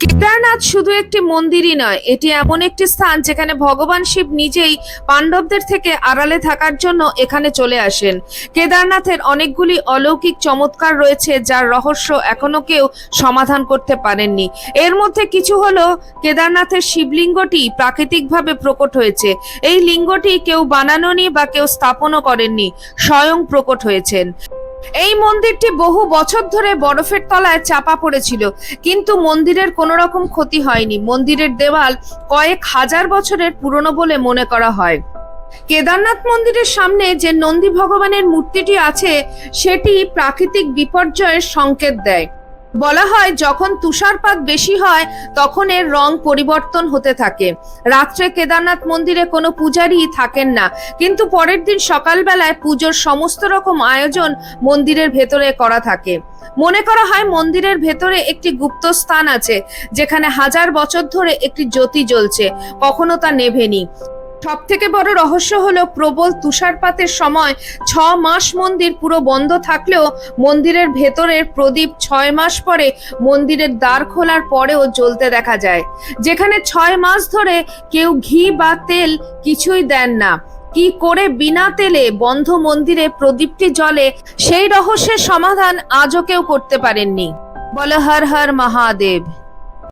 কেদারনাথ শুধু একটি মন্দিরই নয়, এটি এমন একটি স্থান যেখানে ভগবান শিব নিজেই পাণ্ডবদের থেকে আড়ালে থাকার জন্য এখানে চলে আসেন। কেদারনাথের অনেকগুলি অলৌকিক চমৎকার রয়েছে যার রহস্য এখনও কেউ সমাধান করতে পারেননি। এর মধ্যে কিছু হলো কেদারনাথের শিবলিঙ্গটি প্রাকৃতিকভাবে প্রকট হয়েছে। এই লিঙ্গটি কেউ বানানোনি বা কেউ স্থাপনও করেননি, স্বয়ং প্রকট হয়েছেন। এই মন্দিরটি বহু বছর ধরে বরফের তলায় চাপা পড়েছিল, কিন্তু মন্দিরের কোনো রকম ক্ষতি হয়নি। মন্দিরের দেওয়াল কয়েক হাজার বছরের পুরনো বলে মনে করা হয়। কেদারনাথ মন্দিরের সামনে যে নন্দী ভগবানের মূর্তিটি আছে, সেটি প্রাকৃতিক বিপর্যয়ের সংকেত দেয়। বলা হয়, যখন তুষারপাত বেশি হয়, তখন এর রং পরিবর্তন হতে থাকে। রাত্রে কেদারনাথ মন্দিরে কোনো পূজারী থাকেন না। কিন্তু পরের দিন সকালবেলায় পুজোর সমস্ত রকম আয়োজন মন্দিরের ভেতরে করা থাকে। মনে করা হয়, মন্দিরের ভেতরে একটি গুপ্ত স্থান আছে, যেখানে হাজার বছর ধরে একটি জ্যোতি জ্বলছে। কখনো তা নেভেনি। সব থেকে বড় রহস্য হলো প্রবল তুষারপাতের সময় ছ মাস মন্দির পুরো বন্ধ থাকলেও মন্দিরের ভেতরের প্রদীপ ছয় মাস পরে মন্দিরের দ্বার খোলার পরেও জ্বলতে দেখা যায়। যেখানে ছয় মাস ধরে কেউ ঘি বা তেল কিছুই দেন না। কি করে বিনা তেলে বন্ধ মন্দিরে প্রদীপটি জ্বলে সেই রহস্যের সমাধান আজও কেউ করতে পারেননি। বলে হর হর মহাদেব।